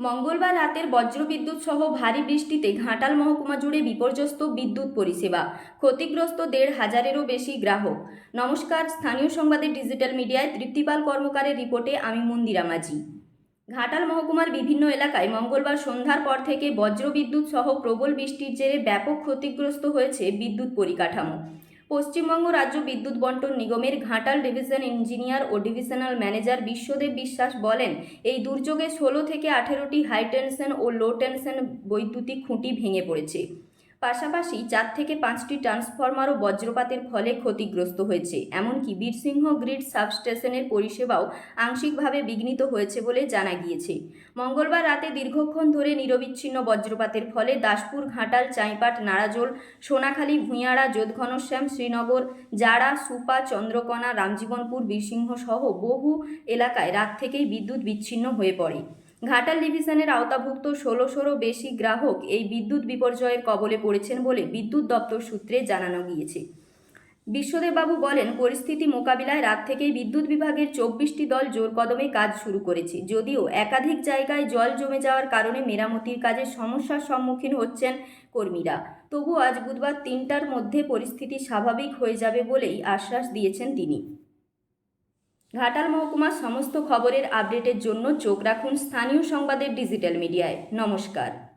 মঙ্গলবার রাতের বজ্রবিদ্যুৎ সহ ভারী বৃষ্টিতে ঘাটাল মহকুমা জুড়ে বিপর্যস্ত বিদ্যুৎ পরিষেবা। ক্ষতিগ্রস্ত দেড় হাজারেরও বেশি গ্রাহক। নমস্কার, স্থানীয় সংবাদের ডিজিটাল মিডিয়ায় তৃপ্তিপাল কর্মকারের রিপোর্টে আমি মন্দিরা মাঝি। ঘাটাল মহকুমার বিভিন্ন এলাকায় মঙ্গলবার সন্ধ্যার পর থেকে বজ্রবিদ্যুৎ সহ প্রবল বৃষ্টির জেরে ব্যাপক ক্ষতিগ্রস্ত হয়েছে বিদ্যুৎ পরিকাঠামো। পশ্চিমবঙ্গ রাজ্য বিদ্যুৎ বন্টন নিগমের ঘাটাল ডিভিশন ইঞ্জিনিয়ার ও ডিভিশনাল ম্যানেজার বিশ্বদেব বিশ্বাস বলেন, এই দুর্যোগে ষোলো থেকে আঠেরোটি হাই টেনশন ও লো টেনশন বৈদ্যুতিক খুঁটি ভেঙে পড়েছে। পাশাপাশি চার থেকে পাঁচটি ট্রান্সফরমারও বজ্রপাতের ফলে ক্ষতিগ্রস্ত হয়েছে। এমনকি বীরসিংহ গ্রিড সাবস্টেশনের পরিষেবাও আংশিকভাবে বিঘ্নিত হয়েছে বলে জানা গিয়েছে। মঙ্গলবার রাতে দীর্ঘক্ষণ ধরে নিরবিচ্ছিন্ন বজ্রপাতের ফলে দাসপুর, ঘাটাল, চাইপাট নাড়াজোল সোনাখালী, ভূঁইয়াড়া যোধঘনশ্যাম শ্রীনগর, জাড়া, সুপা, চন্দ্রকোনা, রামজীবনপুর, বীরসিংহ সহ বহু এলাকায় রাত থেকেই বিদ্যুৎ বিচ্ছিন্ন হয়ে পড়ে। ঘাটাল ডিভিশনের আওতাভুক্ত ষোলোশোরও বেশি গ্রাহক এই বিদ্যুৎ বিপর্যয়ের কবলে পড়েছেন বলে বিদ্যুৎ দপ্তর সূত্রে জানানো গিয়েছে। বিশ্বদেববাবু বলেন, পরিস্থিতি মোকাবিলায় রাত থেকেই বিদ্যুৎ বিভাগের চব্বিশটি দল জোর কদমে কাজ শুরু করেছে। যদিও একাধিক জায়গায় জল জমে যাওয়ার কারণে মেরামতির কাজে সমস্যার সম্মুখীন হচ্ছেন কর্মীরা। তবু আজ বুধবার তিনটার মধ্যে পরিস্থিতি স্বাভাবিক হয়ে যাবে বলেই আশ্বাস দিয়েছেন তিনি। ঘাটাল মহকুমার সমস্ত খবরের আপডেটের জন্য চোখ রাখুন স্থানীয় সংবাদের ডিজিটাল মিডিয়ায়। নমস্কার।